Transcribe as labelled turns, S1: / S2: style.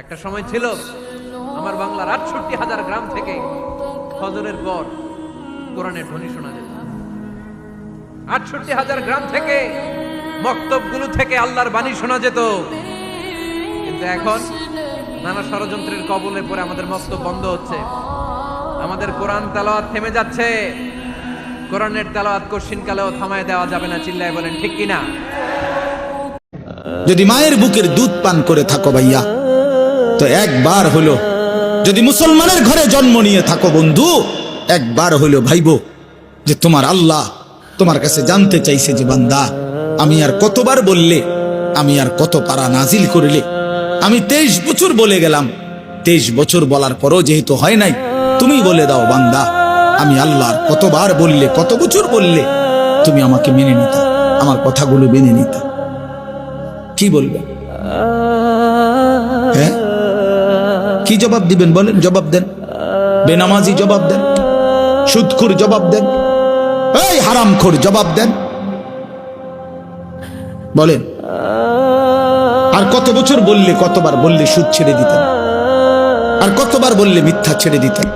S1: একটা সময় ছিল, আমার বাংলার আটষট্টি হাজার গ্রাম থেকে ফজরের পর কোরআনের ধ্বনি শোনা যেত। আটষট্টি হাজার গ্রাম থেকে মক্তবগুলো থেকে আল্লাহর বাণী শোনা যেত। কিন্তু এখন নানা ষড়যন্ত্রের কবলে পড়ে আমাদের মক্তব বন্ধ হচ্ছে। আমাদের কোরআন তেলাওয়াত থেমে যাচ্ছে। কোরআনের তেলাওয়াত কশিন কালেও থামায় দেওয়া যাবে না, চিল্লায় বলেন, ঠিক কিনা?
S2: যদি মায়ের বুকের দুধ পান করে থাকো ভাইয়া। তো একবার হলো, যদি মুসলমানের ঘরে জন্ম নিয়ে থাকো বন্ধু, একবার হলো ভাইব যে তোমার আল্লাহ তোমার কাছে জানতে চাইছে যে বান্দা, আমি আর কতবার বললে, আমি আর কত পারা নাজিল করলে, আমি তেইশ বছর বলে গেলাম, তেইশ বছর বলার পরও যেহেতু হয় নাই, তুমি বলে দাও বান্দা, আমি আল্লাহর কতবার বললে, কত বছর বললে, তুমি আমাকে মেনে নিতা, আমার কথাগুলো মেনে নিতা। কি বলবে? কি জবাব দিবেন বলেন, জবাব দেন। বেনামাজি জবাব দেন। সুদখুর জবাব দেন। এই হারামখোর জবাব দেন। বলেন, আর কত বছর বললে, কতবার বললে সুদ ছেড়ে দিতেন? আর কতবার বললে মিথ্যা ছেড়ে দিতেন?